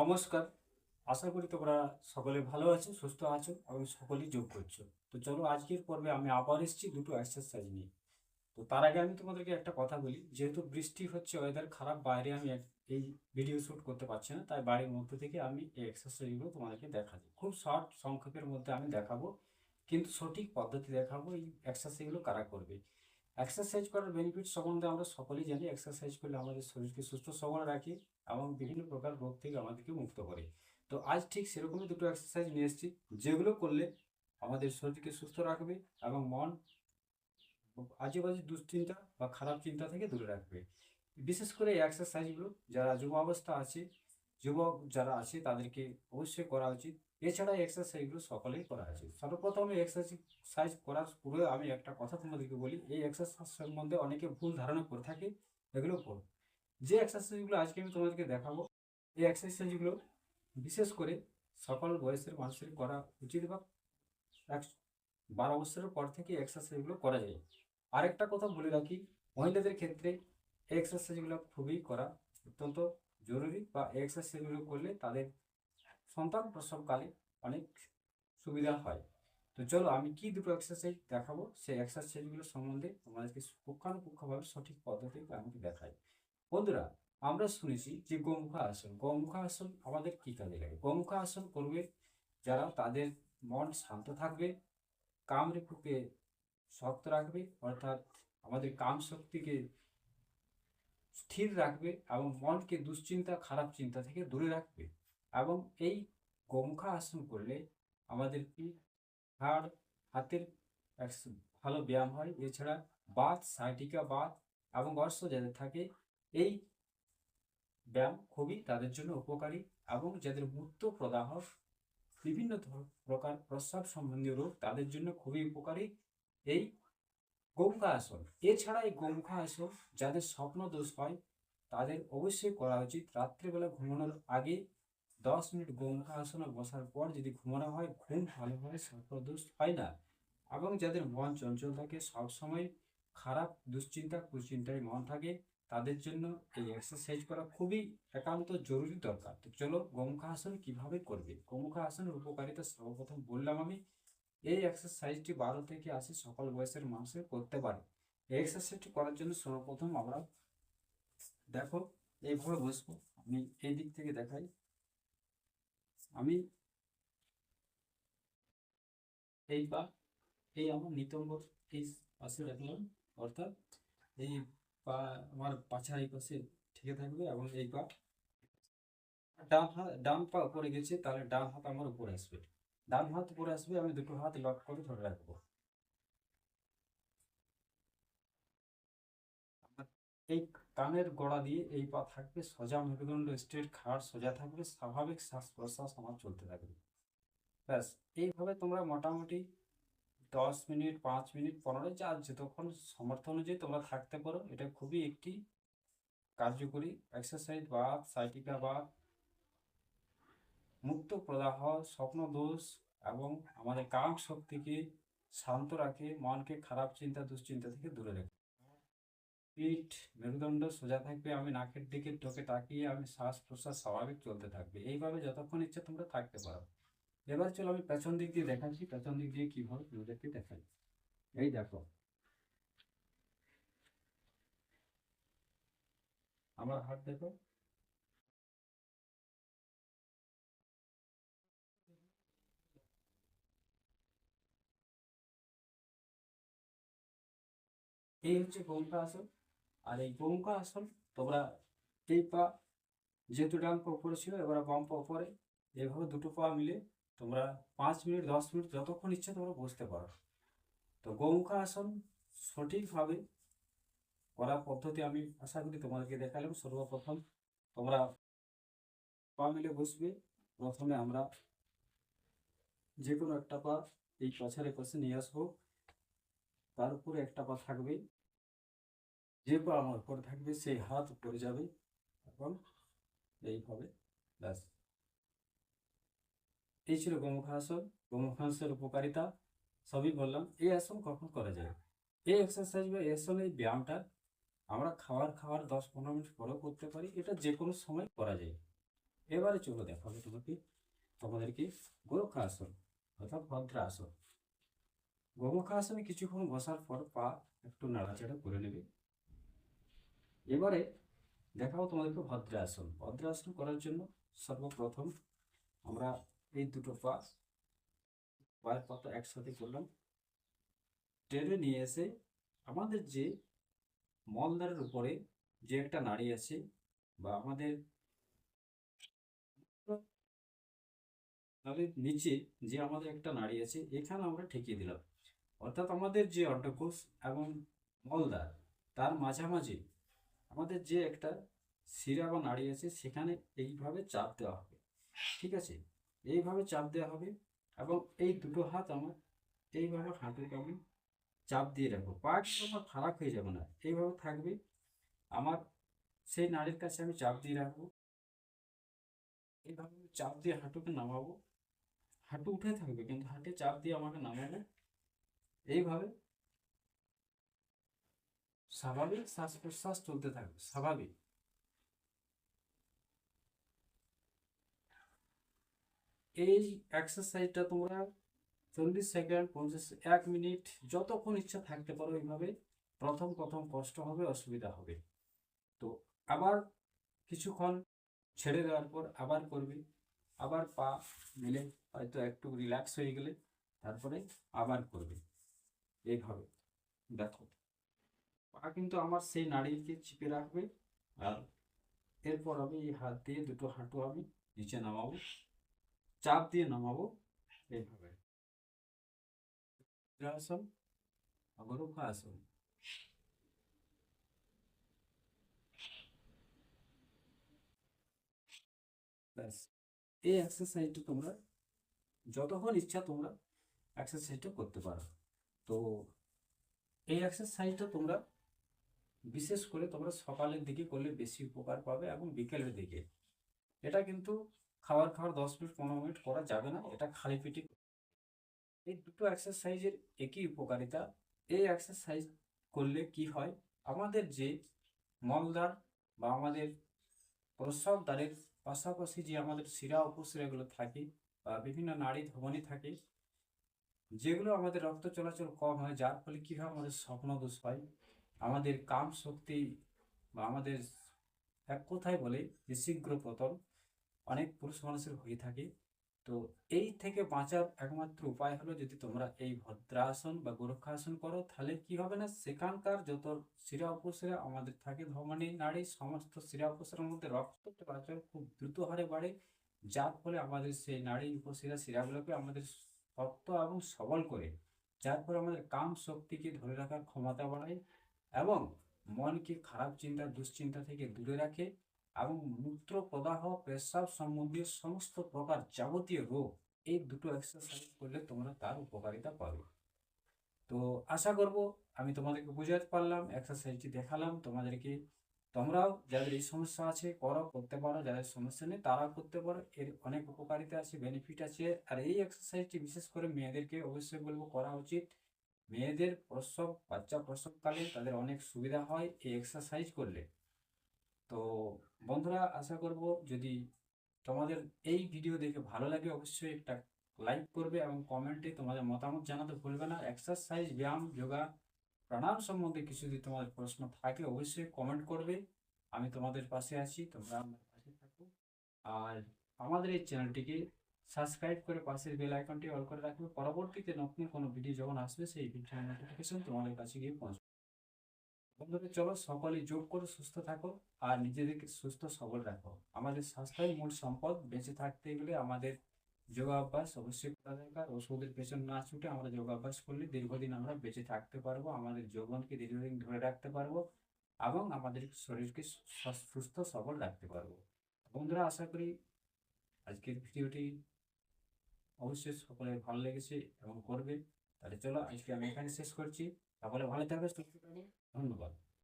নমস্কার। আশা করি তোমরা সকলে ভালো আছো, সুস্থ আছো এবং সকলেই যোগ করছ। তো চলো আজকের পর্বে আমি আবার এসেছি দুটো এক্সারসাইজ নিয়ে। তো তার আগে আমি তোমাদেরকে একটা কথা বলি, যেহেতু বৃষ্টি হচ্ছে ওয়েদার খারাপ, বাইরে আমি এই ভিডিও শ্যুট করতে পারছি না, তাই বাড়ির মধ্যে থেকে আমি এই এক্সারসাইজগুলো তোমাদেরকে দেখাচ্ছি খুব শর্ট সংক্ষেপের মধ্যে আমি দেখাবো, কিন্তু সঠিক পদ্ধতি দেখাবো এই এক্সারসাইজগুলো কারা করবে। এক্সারসাইজ করার বেনিফিট সম্বন্ধে আমরা সকলেই জানি এক্সারসাইজ করলে আমাদের শরীরকে সুস্থ সবল রাখে এবং বিভিন্ন প্রকার রোগ থেকে আমাদেরকে মুক্ত করে। তো আজ ঠিক সেরকমই দুটো এক্সারসাইজ নিয়ে এসেছি, যেগুলো করলে আমাদের শরীরকে সুস্থ রাখবে এবং মন আজেবাজে দুশ্চিন্তা বা খারাপ চিন্তা থেকে দূরে রাখবে। বিশেষ করে এই এক্সারসাইজগুলো যারা যুবাবস্থা আছে যুবক যারা আছে তাদেরকে অবশ্যই করা উচিত। এছাড়া এক্সারসাইজগুলো সকলেই করা উচিত। সর্বপ্রথম এই এক্সারসাইজ করার পূর্বে আমি একটা কথা তোমাদেরকে বলি, এই এক্সারসাইজ সম্বন্ধে অনেকে ভুল ধারণা করে থাকে, এগুলো করো। যে এক্সারসাইজগুলো আজকে আমি তোমাদেরকে দেখাবো, এই এক্সারসাইজগুলো বিশেষ করে সকল বয়সের মানুষের করা উচিত বা এক বারো বছরের পর থেকে এক্সারসাইজগুলো করা যায়। আরেকটা কথা বলে রাখি, মহিলাদের ক্ষেত্রে এক্সারসাইজগুলো খুবই করা অত্যন্ত জরুরি বা এক্সারসাইজগুলো করলে তাদের সন্তান প্রসবকালে অনেক সুবিধা হয়। তো চলো আমি কি দুটো এক্সারসাইজ দেখাবো, সেই এক্সারসাইজগুলো সম্বন্ধে তোমাদেরকে পুঙ্খানুপুঙ্খভাবে সঠিক পদ্ধতি আমাকে দেখাই বন্ধুরা, আমরা শুনেছি যে গোমুখা আসন গোমুখা আসন আমাদের কি কাজে লাগে? গোমুখা আসন করবে যারা তাদের মন শান্ত থাকবে কামরেখুকে শক্ত রাখবে, অর্থাৎ আমাদের কাম শক্তিকে স্থির রাখবে এবং মনকে দুশ্চিন্তা, খারাপ চিন্তা থেকে দূরে রাখবে। এবং এই গোমুখা আসন করলে আমাদের কি হাড়, হাতের ভালো ব্যায়াম হয়। এছাড়া বাত, সাইটিকা বাত এবং অর্শ যাদের থাকে এই ব্যায়াম খুবই তাদের জন্য উপকারী এবং যাদের মূত্র প্রদাহ, বিভিন্ন প্রকার প্রস্রাব সম্বন্ধীয় রোগ তাদের জন্য খুবই উপকারী। এই গোমুখা আসন এছাড়া এই গোমুখা আসন যাদের স্বপ্ন দোষ হয় তাদের অবশ্যই করা উচিত। রাত্রেবেলা ঘুমানোর আগে দশ মিনিট গোমুখা আসনে বসার পর যদি ঘুমানো হয়, ঘুম ভালোভাবে স্বপ্ন দোষ হয় না এবং যাদের মন চঞ্চল থাকে, সবসময় খারাপ দুশ্চিন্তা, কুচিন্তায় মন থাকে তাদের জন্য এই এক্সারসাইজ করা খুবই একান্ত জরুরি দরকার। তো চলো গোমুখা আসন কীভাবে করবে? গোমুখা আসনের উপকারিতা সর্বপ্রথম বললাম আমি, এই এক্সারসাইজটি বারো থেকে আশি সকল বয়সের মানুষের করতে পারে। এই এক্সারসাইজটি করার জন্য সর্বপ্রথম আমরা দেখো, এইভাবে বসবো, আমি এই দিক থেকে দেখাই। আমি এই পা, এই আমার নিতম্ব এই পাশে রাখলাম, অর্থাৎ এই পা, আমার পাছার এই পাশে ঠিকে থাকবে এবং এই পা, ডান হাত, ডান পা উপরে গেছে, তাহলে ডান হাত আমার উপরে আসবে। ডান হাত উপরে আসবে, আমি দুটো হাত লক করে ধরে রাখব। এই কানের গোড়া দিয়ে এই পা থাকবে, সোজা মেরুদণ্ড, স্ট্রেট খাট সোজা থাকবে, স্বাভাবিক শ্বাস প্রশ্বাস আমার চলতে থাকবে। ব্যাস, এইভাবে তোমরা মোটামুটি দশ মিনিট, পাঁচ মিনিট, পনেরো যা যতক্ষণ সামর্থ্য অনুযায়ী তোমরা থাকতে পারো, এটা খুবই একটি কার্যকরী এক্সারসাইজ বা সাইটিকা বা মুক্ত প্রদাহ, স্বপ্ন দোষ এবং আমাদের কাম শক্তিকে শান্ত রাখে, মনকে খারাপ চিন্তা, দুশ্চিন্তা থেকে দূরে রাখে। পিঠ মেরুদণ্ড সোজা থাকবে, আমি নাকের দিকে টোকে তাকিয়ে আমি শ্বাস প্রশ্বাস স্বাভাবিক চলতে থাকবে। এইভাবে যতক্ষণ ইচ্ছে তোমরা থাকতে পারো। এবার চলো আমি পেছন দিক দিয়ে দেখাচ্ছি, পেছন দিক দিয়ে কীভাবে তোমাদেরকে দেখাই। এই দেখো। আমার হাত দেখো। এই হচ্ছে গোমুখা আসন। আর এই গোমুখা আসন, তোমরা এই পা, যেহেতু ডান পা উপরে ছিল, এবার বাম পা উপরে, এভাবে দুটো পা মিলে তোমরা পাঁচ মিনিট, দশ মিনিট যতক্ষণ ইচ্ছে তোমরা বসতে পারো। তো গোমুখা আসন সঠিকভাবে করার পদ্ধতি আমি আশা করি তোমাদেরকে দেখালাম। সর্বপ্রথম তোমরা পা মিলে বসবে। প্রথমে আমরা যে কোনো একটা পা এই পছারে পাশে নিয়ে আসব। তার উপরে একটা পা থাকবে। যে পা আমার উপরে থাকবে, সেই হাত উপরে যাবে। এবং এইভাবে ব্যাস। এই ছিল গোমুখাসন, গোমুখাসনের উপকারিতা সবই বললাম। এই আসন কখন করা যায়? এই এক্সারসাইজ বা এই আসন, এই ব্যায়ামটা আমরা খাওয়ার খাওয়ার দশ পনেরো মিনিট পরেও করতে পারি। এটা যে কোনো সময় করা যায়। এবারে চলো দেখাবো তোমাকে, তোমাদেরকে গোরক্ষা আসন অর্থাৎ ভদ্রা আসন গোমুখা আসনে কিছুক্ষণ বসার পর পা একটু নাড়াচাড়া করে নেবে। এবারে দেখাবো তোমাদেরকে ভদ্রাসন। ভদ্রাসন করার জন্য সর্বপ্রথম আমরা এই দুটো পা পায়ের পাতা একসাথে করলাম। টেনে নিয়ে এসে আমাদের যে মলদারের উপরে যে একটা নাড়ি আছে বা আমাদের নাড়ির নিচে যে আমাদের একটা নাড়ি আছে, এখানে আমরা ঠেকিয়ে দিলাম। অর্থাৎ আমাদের যে অন্ডকোষ এবং মলদার তার মাঝামাঝি আমাদের যে একটা শিরা বা নাড়ি আছে, সেখানে এইভাবে চাপ দেওয়া হবে। ঠিক আছে? এইভাবে চাপ দেওয়া হবে এবং এই দুটো হাত আমার এইভাবে হাঁটুকে আমি চাপ দিয়ে রাখব। পা আমার খারাপ হয়ে যাবে না। এইভাবে থাকবে। আমার সেই নাড়ির কাছে আমি চাপ দিয়ে রাখব। এইভাবে চাপ দিয়ে হাঁটুকে নামাবো। হাঁটু উঠে থাকবে, কিন্তু হাঁটে চাপ দিয়ে আমাকে নামাবো। এইভাবে স্বাভাবিক শ্বাস প্রশ্বাস চলতে থাকবে। স্বাভাবিক। এই এক্সারসাইজটা তোমরা চল্লিশ সেকেন্ড পঞ্চাশ, এক মিনিট যতক্ষণ ইচ্ছা থাকতে পারো এইভাবে প্রথম প্রথম কষ্ট হবে, অসুবিধা হবে। তো আবার কিছুক্ষণ ছেড়ে দেওয়ার পর আবার করবে। আবার পা মিলে, হয়তো একটু রিল্যাক্স হয়ে গেলে তারপরে আবার করবে। এইভাবে। দেখো, পা কিন্তু আমার সেই নাড়িকে চিপে রাখবে আর এরপর আমি এই হাত দিয়ে দুটো হাঁটু আমি নিচে নামাবো। চাপ দিয়ে নামাবো। এইভাবে। এই এক্সারসাইজটা তোমরা যতক্ষণ ইচ্ছা তোমরা এক্সারসাইজটা করতে পারো। তো এই এক্সারসাইজটা তোমরা বিশেষ করে তোমরা সকালের দিকে করলে বেশি উপকার পাবে এবং বিকেলের দিকে। এটা কিন্তু খাবার খাওয়ার দশ মিনিট, পনেরো মিনিট করা যাবে না, এটা খালি পেটে এই দুটো এক্সারসাইজের একই উপকারিতা। এই এক্সারসাইজ করলে কি হয়? আমাদের যে মলদ্বার বা আমাদের প্রস্রাব দ্বারের পাশাপাশি যে আমাদের শিরা উপশিরাগুলো থাকে বা বিভিন্ন নাড়ি ধমনী থাকে, যেগুলো আমাদের রক্ত চলাচল কম হয়, যার ফলে কী হয়? আমাদের স্বপ্ন দোষ হয়। আমাদের কাম শক্তি বা আমাদের এক কথায় বলে যে শীঘ্র পতন। অনেক পুরুষ মানুষের হয়ে থাকে। তো এই থেকে বাঁচার একমাত্র উপায় হলো যদি তোমরা এই ভদ্রাসন বা গোরক্ষাসন করো, তাহলে কি হবে না? সেখানকার যত শিরা উপশিরা আমাদের থাকে, ধমনী নাড়ি সমস্ত শিরা উপশিরার মধ্যে রক্ত চলাচল খুব দ্রুত হারে বাড়ে। যার ফলে আমাদের সেই নাড়ি উপশিরা শিরাগুলোকে আমাদের শক্ত এবং সবল করে, যার ফলে আমাদের কাম শক্তিকে ধরে রাখার ক্ষমতা বাড়ায় এবং মনকে খারাপ চিন্তা, দুশ্চিন্তা থেকে দূরে রাখে। এবং মূত্র প্রদাহ পেশাব সম্বন্ধীয় সমস্ত প্রকার যাবতীয় রোগ এই দুটো এক্সারসাইজ করলে তোমরা তার উপকারিতা পাবে। তো আশা করব আমি তোমাদেরকে বুঝাতে পারলাম এক্সারসাইজটি দেখালাম তোমাদেরকে তোমরাও যাদের এই সমস্যা আছে করো করতে পারো, যাদের সমস্যা নেই, তারাও করতে পারো, এর অনেক উপকারিতা আছে বেনিফিট আছে, আর এই এক্সারসাইজটি বিশেষ করে মেয়েদেরকে অবশ্যই বলব, করা উচিত। মেয়েদের প্রসব, বাচ্চা প্রসবকালে তাদের অনেক সুবিধা হয় এই এক্সারসাইজ করলে। তো বন্ধুরা, আশা করব যদি তোমাদের এই ভিডিও দেখে ভালো লাগে, অবশ্যই একটা লাইক করবে এবং কমেন্টে তোমাদের মতামত জানাতে ভুলবে না। এক্সারসাইজ ব্যায়াম যোগা প্রাণায়াম সম্বন্ধে কিছু যদি তোমাদের প্রশ্ন থাকে, অবশ্যই কমেন্ট করবে। আমি তোমাদের পাশে আছি, তোমরা আমার পাশে থাকো। আর আমাদের এই চ্যানেলটিকে সাবস্ক্রাইব করে পাশের বেল আইকনটি অল করে রাখবে। পরবর্তীতে নতুন কোনো ভিডিও যখন আসবে, সেই ভিডিওর নোটিফিকেশন তোমাদের কাছে গিয়ে পৌঁছবে। বন্ধুরা, চলো সকলে যোগ করে সুস্থ থাকো আর নিজেদেরকে সুস্থ সবল রাখো। আমাদের স্বাস্থ্যই মূল সম্পদ। বেঁচে থাকতে গেলে আমাদের যোগাভ্যাস অবশ্যই করা দরকার। ওষুধের পেছন না ছুটে আমরা যোগাভ্যাস করলে দীর্ঘদিন আমরা বেঁচে থাকতে পারব, আমাদের যৌবনকে দীর্ঘদিন ধরে রাখতে পারব এবং আমাদের শরীরকে সুস্থ সবল রাখতে পারব। বন্ধুরা, আশা করি আজকের ভিডিওটি অবশ্যই সকলের ভালো লেগেছে এবং করবে। তাহলে চলো আজকে আমি এখানে শেষ করছি। তারপরে ভালো থাকবে সুস্থ ধন্যবাদ।